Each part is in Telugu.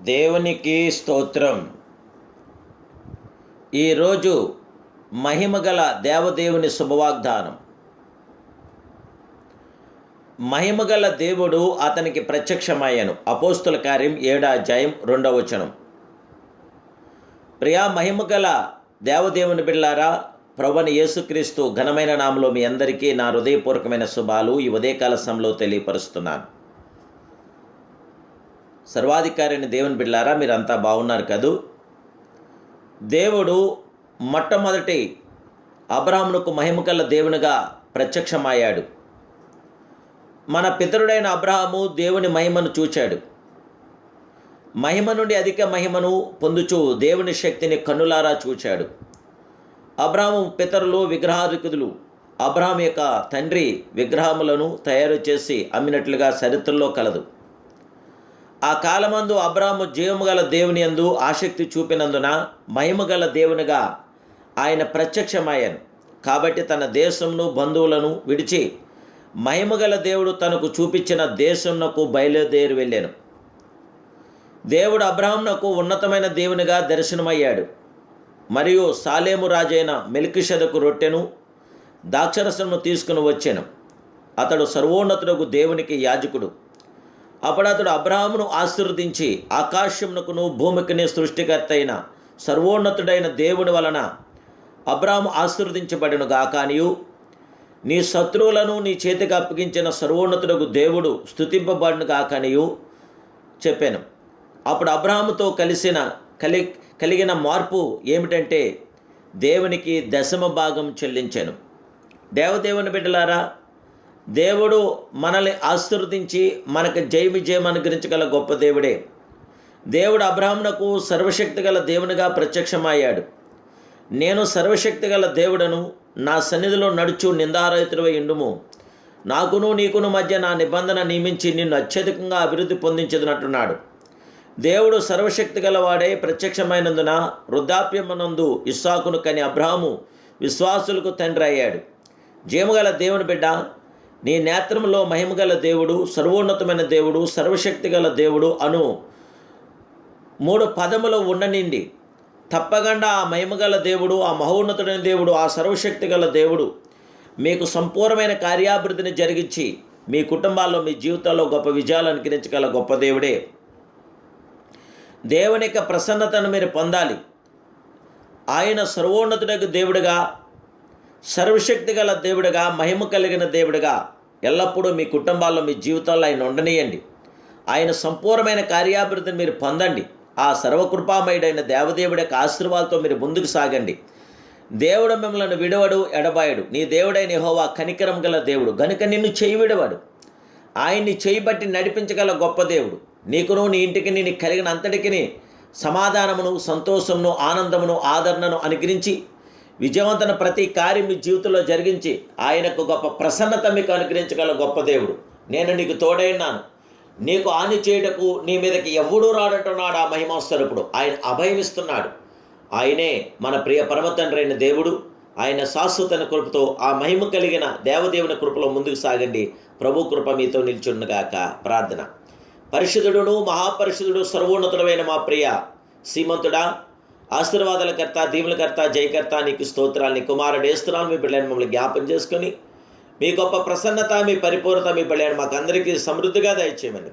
దేవునికి స్తోత్రం. ఈరోజు మహిమగల దేవదేవుని శుభవాగ్దానం. మహిమగల దేవుడు అతనికి ప్రత్యక్షమయ్యను. అపోస్తుల కార్యం ఏడా అధ్యాయం రెండవ వచనం. ప్రియా మహిమగల దేవదేవుని బిళ్ళారా ప్రభుని యేసుక్రీస్తు ఘనమైన నామలో మీ అందరికీ నా హృదయపూర్వకమైన శుభాలు ఈ ఉదయకాల సమయంలో తెలియపరుస్తున్నాను. సర్వాధికారిని దేవుని బిడ్డారా మీరంతా బాగున్నారు కదూ? దేవుడు మొట్టమొదటి అబ్రాహ్మునకు మహిమకల్ల దేవునిగా ప్రత్యక్షమయ్యాడు. మన పితరుడైన అబ్రాహము దేవుని మహిమను చూచాడు. మహిమ నుండి అధిక మహిమను పొందుచు దేవుని శక్తిని కన్నులారా చూచాడు. అబ్రాహము పితరులు విగ్రహాధికులు అబ్రాహం యొక్క తండ్రి విగ్రహములను తయారు చేసి అమ్మినట్లుగా చరిత్రలో కలదు. ఆ కాలమందు అబ్రాహము జీవము గల దేవుని యందు ఆసక్తి చూపినందున మహిమ గల దేవునిగా ఆయన ప్రత్యక్షమయ్యాను. కాబట్టి తన దేశంను బంధువులను విడిచి మహిమగల దేవుడు తనకు చూపించిన దేశంనకు బయలుదేరి వెళ్ళాను. దేవుడు అబ్రాహంనకు ఉన్నతమైన దేవునిగా దర్శనమయ్యాడు. మరియు సాలేము రాజైన మెలికిషదకు రొట్టెను దాక్షరసను తీసుకుని వచ్చాను. అతడు సర్వోన్నతుడు దేవునికి యాజకుడు. అప్పుడు అతడు అబ్రాహమును ఆశీర్వదించి ఆకాశమునకును భూమికిని సృష్టికర్త అయిన సర్వోన్నతుడైన దేవుని వలన అబ్రాహం ఆశీర్వదించబడిన గాకానియు నీ శత్రువులను నీ చేతికి అప్పగించిన సర్వోన్నతుడకు దేవుడు స్థుతింపబడిన గాకనియు చెప్పాను. అప్పుడు అబ్రాహముతో కలిసిన కలి కలిగిన మార్పు ఏమిటంటే దేవునికి దశమ భాగం చెల్లించాను. దేవదేవుని బిడ్డలారా దేవుడు మనల్ని ఆశీర్వదించి మనకు జయ విజయం అనుగ్రహించగల గొప్ప దేవుడే. దేవుడు అబ్రాహ్మణకు సర్వశక్తి గల దేవునిగా ప్రత్యక్షమయ్యాడు. నేను సర్వశక్తి గల దేవుడను నా సన్నిధిలో నడుచు నిందారహితుడై ఇండుము నాకును నీకును మధ్య నా నిబంధన నియమించి నిన్ను అత్యధికంగా అభివృద్ధి పొందించదునట్టున్నాడు. దేవుడు సర్వశక్తి గలవాడే ప్రత్యక్షమైనందున వృద్ధాప్యమునందు ఇస్సాకును కని అబ్రాహము విశ్వాసులకు తండ్రి అయ్యాడు. జీవగల దేవుని బిడ్డ నీ నేత్రంలో మహిమగల దేవుడు సర్వోన్నతమైన దేవుడు సర్వశక్తి గల దేవుడు అను మూడు పదములు ఉండనిండి తప్పకుండా ఆ మహిమగల దేవుడు ఆ మహోన్నతుడైన దేవుడు ఆ సర్వశక్తి గల దేవుడు మీకు సంపూర్ణమైన కార్యాభివృద్ధిని జరిగించి మీ కుటుంబాల్లో మీ జీవితాల్లో గొప్ప విజయాలు అనుకరించగల గొప్ప దేవుడే. దేవుని యొక్క ప్రసన్నతను మీరు పొందాలి. ఆయన సర్వోన్నతుడకు దేవుడిగా సర్వశక్తి గల దేవుడిగా మహిమ కలిగిన దేవుడిగా ఎల్లప్పుడూ మీ కుటుంబాల్లో మీ జీవితాల్లో ఆయన ఉండనియండి. ఆయన సంపూర్ణమైన కార్యాభివృద్ధిని మీరు పొందండి. ఆ సర్వకృపామయుడైన దేవదేవుడి యొక్క ఆశీర్వాదాలతో మీరు ముందుకు సాగండి. దేవుడు మిమ్మల్ని విడవడు ఎడబాయడు. నీ దేవుడైన హోవా కనికరం గల దేవుడు. గనుక నిన్ను చేయి విడవాడు. ఆయన్ని చేయబట్టి నడిపించగల గొప్ప దేవుడు. నీకును నీ ఇంటికి నీ కలిగిన అంతటికి సమాధానమును సంతోషమును ఆనందమును ఆదరణను అనుగ్రహించి విజయవంతన ప్రతి కార్యం మీ జీవితంలో జరిగించి ఆయనకు గొప్ప ప్రసన్నత మీకు అనుగ్రహించగల గొప్ప దేవుడు. నేను నీకు తోడైనాను నీకు హాని చేయుటకు నీ మీదకి ఎవడూ రాడంటున్నాడు ఆ మహిమాస్వరూపుడు. ఆయన అభయమిస్తున్నాడు. ఆయనే మన ప్రియ పరమతండ్రి అయిన దేవుడు. ఆయన శాశ్వతన కృపతో ఆ మహిమ కలిగిన దేవదేవుని కృపలో ముందుకు సాగండి. ప్రభు కృప మీతో నిల్చుండగాక ప్రార్థన. పరిశుద్ధుడును మహాపరిశుద్ధుడు సర్వోన్నతుడమైన మా ప్రియ శ్రీమంతుడా ఆశీర్వాదాల కర్త దీవులకర్త జయకర్త నీకు స్తోత్రాలు నీ కుమారుడు వేస్తున్నాను మీ బిడ్డలను మమ్మల్ని జ్ఞాపం చేసుకొని మీ గొప్ప ప్రసన్నత మీ పరిపూర్ణత మీ బిడ్డలను మాకు అందరికీ సమృద్ధిగా దయచేయమని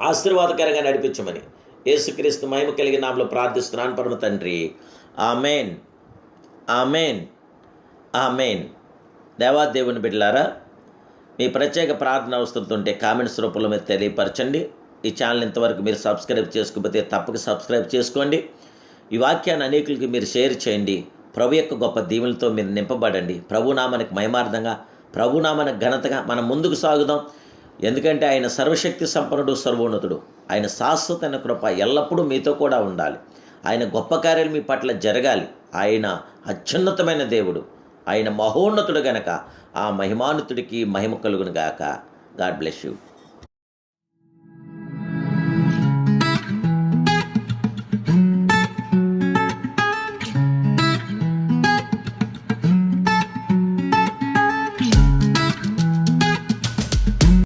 ఆశీర్వాదకరంగా నడిపించమని యేసుక్రీస్తు మహిమ కలిగిన నామలో ప్రార్థిస్తున్నాను పరమ తండ్రి. ఆమెన్. ఆమెన్. ఆమెన్. దేవాదేవుని బిడ్డలారా మీ ప్రత్యేక ప్రార్థన అవసరంతుంటే కామెంట్స్ రూపంలో మీరు తెలియపరచండి. ఈ ఛానల్ ఇంతవరకు మీరు సబ్స్క్రైబ్ చేసుకోకపోతే తప్పక సబ్స్క్రైబ్ చేసుకోండి. ఈ వాక్యాన్ని అనేకులకి మీరు షేర్ చేయండి. ప్రభు యొక్క గొప్ప దీవులతో మీరు నింపబడండి. ప్రభునామానికి మయమార్థంగా ప్రభునామానికి ఘనతగా మనం ముందుకు సాగుదాం. ఎందుకంటే ఆయన సర్వశక్తి సంపన్నుడు సర్వోన్నతుడు. ఆయన శాశ్వతమైన కృప ఎల్లప్పుడూ మీతో కూడా ఉండాలి. ఆయన గొప్ప కార్యాలు మీ పట్ల జరగాలి. ఆయన అత్యున్నతమైన దేవుడు. ఆయన మహోన్నతుడు గనక ఆ మహిమానుతుడికి మహిమ కలుగును గాక. God bless you.